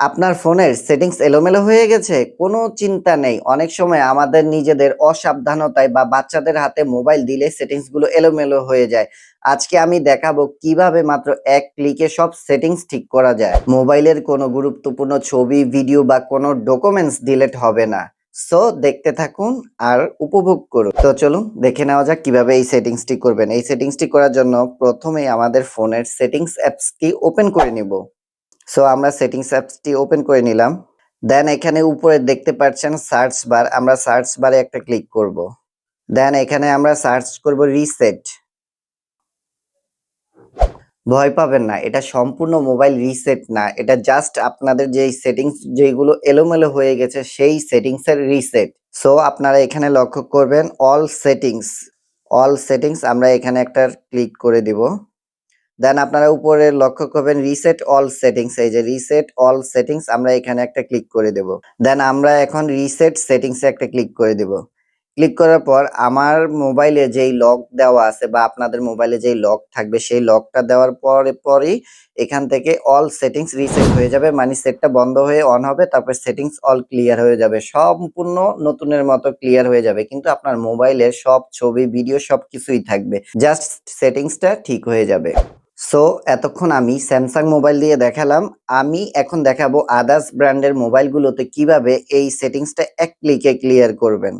আপনার ফোনের সেটিংস এলোমেলো হয়ে গেছে? কোনো চিন্তা নেই। অনেক সময় আমাদের নিজেদের অসাবধানতায় বা বাচ্চাদের হাতে মোবাইল দিলে সেটিংসগুলো এলোমেলো হয়ে যায়। আজকে আমি দেখাবো কীভাবে মাত্র এক ক্লিকে সব সেটিংস ঠিক করা যায়। মোবাইলের কোনো গুরুত্বপূর্ণ ছবি, ভিডিও বা কোনো ডকুমেন্টস ডিলেট হবে না। সো, দেখতে থাকুন আর উপভোগ করুন। তো চলুন, দেখে নেওয়া যাক কীভাবে এই সেটিংসটি করবেন। এই সেটিংসটি করার জন্য প্রথমেই আমাদের ফোনের সেটিংস অ্যাপসটি ওপেন করে নিব। সো আমরা সেটিংস অ্যাপসটি ওপেন করে নিলাম। দেন এখানে উপরে দেখতে পাচ্ছেন সার্চ বার আমরা সার্চ বারে একটা ক্লিক করব। দেন এখানে আমরা সার্চ করব রিসেট ভয় পাবেন না, এটা সম্পূর্ণ মোবাইল রিসেট না, এটা জাস্ট আপনাদের যেই সেটিংস যেগুলো এলোমেলো হয়ে গেছে, সেই সেটিংস এর রিসেট সো আপনারা এখানে লক্ষ্য করবেন অল সেটিংস অল সেটিংস আমরা এখানে একটা ক্লিক করে দিব। দেন আপনারা উপরে লক্ষ্য করবেন রিসেট অল সেটিংস এই যে রিসেট অল সেটিংস আমরা এখানে একটা ক্লিক করে দেব। দেন আমরা এখন রিসেট সেটিংসে একটা ক্লিক করে দেব। ক্লিক করার পর আমার মোবাইলে যেই লক দেওয়া আছে বা আপনাদের মোবাইলে যেই লক থাকবে, সেই লকটা দেওয়ার পরে, পরেই এখান থেকে অল সেটিংস রিসেট হয়ে যাবে। মানে সেটটা বন্ধ হয়ে অন হবে, তারপর সেটিংস অল ক্লিয়ার হয়ে যাবে। সম্পূর্ণ নতুনের মতো ক্লিয়ার হয়ে যাবে। কিন্তু আপনার মোবাইলের সব ছবি ভিডিও সব কিছুই থাকবে জাস্ট সেটিংসটা ঠিক হয়ে যাবে। সো এতক্ষণ আমি স্যামসাং মোবাইল দিয়ে দেখালাম। আমি এখন দেখাবো আদার্স ব্র্যান্ডের মোবাইলগুলোতে কীভাবে এই সেটিংসটা এক ক্লিকে ক্লিয়ার করবেন।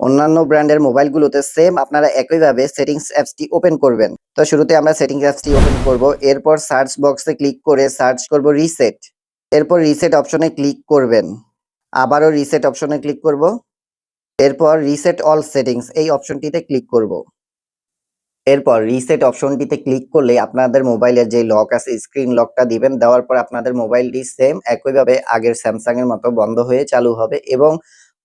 অন্যান্য ব্র্যান্ডের মোবাইলগুলোতে সেম আপনারা একইভাবে সেটিংস অ্যাপসটি ওপেন করবেন। তো শুরুতে আমরা সেটিংস অ্যাপসটি ওপেন করব। এরপর সার্চ বক্সে ক্লিক করে সার্চ করব রিসেট এরপর রিসেট অপশনে ক্লিক করবেন। আবারও রিসেট অপশনে ক্লিক করব। এরপর রিসেট অল সেটিংস এই অপশনটিতে ক্লিক করব। এরপর রিসেট অপশনটিতে ক্লিক করলে আপনাদের মোবাইলের যে লক আছে স্ক্রিন লকটা দিবেন। দেওয়ার পর আপনাদের মোবাইলটি সেম একইভাবে আগের স্যামসাং এর মতো বন্ধ হয়ে চালু হবে এবং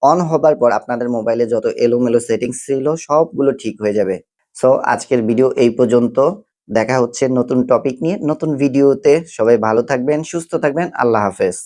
অন হবার পর আপনাদের মোবাইলে যত এলোমেলো সেটিংস ছিল, সবগুলো ঠিক হয়ে যাবে। সো আজকের ভিডিও এই পর্যন্ত। দেখা হচ্ছে নতুন টপিক নিয়ে নতুন ভিডিওতে সবাই ভালো থাকবেন, সুস্থ থাকবেন। আল্লাহ হাফেজ।